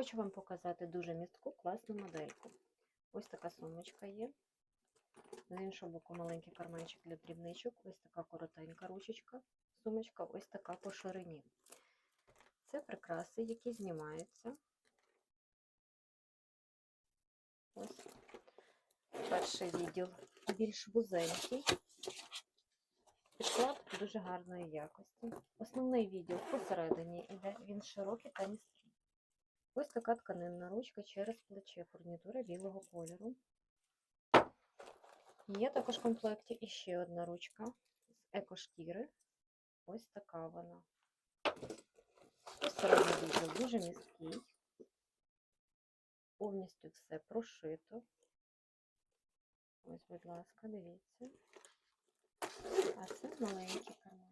Хочу вам показати дуже містку класну модельку. Ось така сумочка є. З іншого боку маленький карманчик для дрібничок. Ось така коротенька ручечка. Сумочка ось така по ширині. Це прикраси, які знімаються. Ось перший відділ більш вузенький. Підклад дуже гарної якості. Основний відділ посередині іде, він широкий та низький. Ось така тканинна ручка через плече, фурнітура білого кольору. Є також в комплекті іще одна ручка з екошкіри. Ось така вона. Посередній відділ дуже міський. Повністю все прошито. Ось, будь ласка, дивіться. А це маленький карман.